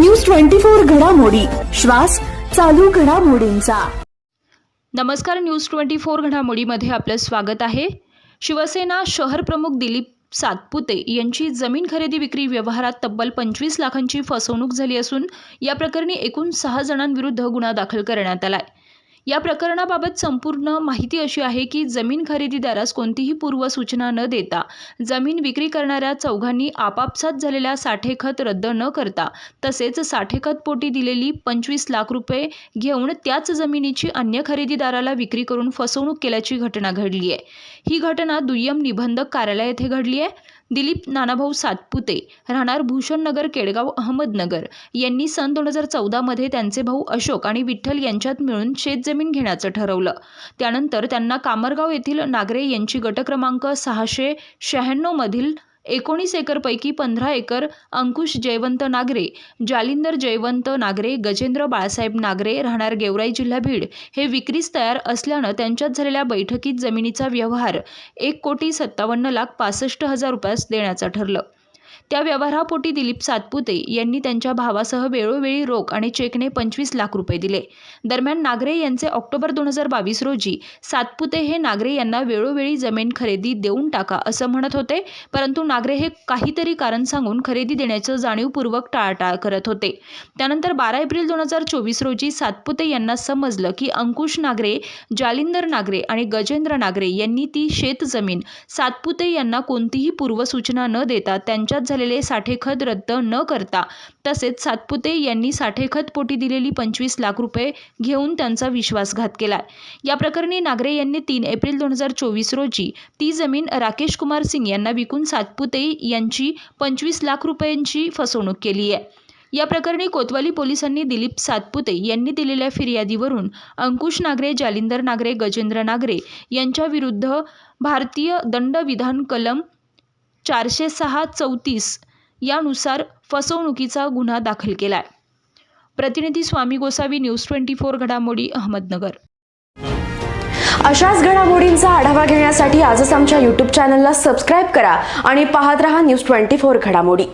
News twenty four घडामोडी. श्वास चालू घडामोडींचा. नमस्कार न्यूज ट्वेंटी फोर घडामोडीमध्ये आपलं स्वागत आहे. शिवसेना शहर प्रमुख दिलीप सातपुते यांची जमीन खरेदी विक्री व्यवहारात तब्बल पंचवीस लाखांची फसवणूक झाली असून या प्रकरणी एकूण सहा जणांविरुद्ध गुन्हा दाखल करण्यात आलाय. या प्रकरणाबाबत संपूर्ण माहिती अशी आहे की जमीन खरेदीदारास कोणतीही पूर्वसूचना न देता जमीन विक्री करणाऱ्या चौघांनी आपापसात झालेल्या साठेखत रद्द न करता तसेच साठेखत पोटी दिलेली पंचवीस लाख रुपये घेऊन त्याच जमिनीची अन्य खरेदीदाराला विक्री करून फसवणूक केल्याची घटना घडली आहे ही घटना दुय्यम निबंधक कार्यालय येथे घडली आहे दिलीप नानाभाऊ सातपुते राहणार भूषणनगर केडगाव अहमदनगर यांनी सन दोन हजार चौदामध्ये त्यांचे भाऊ अशोक आणि विठ्ठल यांच्यात मिळून शेतजमीन घेण्याचं ठरवलं. त्यानंतर त्यांना कामरगाव येथील नागरे यांची गट क्रमांक सहाशे शहाण्णवमधील एकोणीस एकरपैकी पंधरा एकर अंकुश जयवंत नागरे जालिंदर जयवंत नागरे गजेंद्र बाळासाहेब नागरे राहणार गेवराई जिल्हा बीड. हे विक्रीस तयार असल्यानं त्यांच्यात झालेल्या बैठकीत जमिनीचा व्यवहार एक कोटी सत्तावन्न लाख पासष्ट हजार रुपयास देण्याचं ठरलं. त्या व्यवहारापोटी दिलीप सातपुते यांनी त्यांच्या भावासह वेळोवेळी रोख आणि चेकने पंचवीस लाख रुपये दिले. दरम्यान नागरे यांचे ऑक्टोबर दोन हजार बावीस रोजी सातपुते हे नागरे यांना वेळोवेळी जमीन खरेदी देऊन टाका असं म्हणत होते परंतु नागरे हे काहीतरी कारण सांगून खरेदी देण्याचं जाणीवपूर्वक टाळाटाळ करत होते. त्यानंतर बारा एप्रिल दोन हजार चोवीस रोजी सातपुते यांना समजलं की अंकुश नागरे जालिंदर नागरे आणि गजेंद्र नागरे यांनी ती शेतजमीन सातपुते यांना कोणतीही पूर्वसूचना न देता त्यांच्यात झालेले साठेखत रद्द न करता तसेच सातपुते यांनी साठेखत पोटी दिलेली पंचवीस लाख रुपये घेऊन त्यांचा विश्वासघात केला. या प्रकरणी नागरे यांनी तीन एप्रिल दोन हजार चोवीस रोजी ती जमीन राकेश कुमार सिंग यांना विकून सातपुते यांची पंचवीस लाख रुपयांची फसवणूक केली आहे. या प्रकरणी कोतवाली पोलिसांनी दिलीप सातपुते यांनी दिलेल्या फिर्यादीवरून अंकुश नागरे जालिंदर नागरे गजेंद्र नागरे यांच्या विरुद्ध भारतीय दंडविधान कलम चारशे सहा चौतीस यानुसार फसवणुकीचा गुन्हा दाखल केला आहे प्रतिनिधी Swami Gosavi news twenty four घडामोडी अहमदनगर. अशाच घडामोडींचा आढावा घेण्यासाठी आजच आमच्या यूट्यूब चॅनलला सबस्क्राईब करा आणि पाहत रहा न्यूज ट्वेंटी फोर घडामोडी.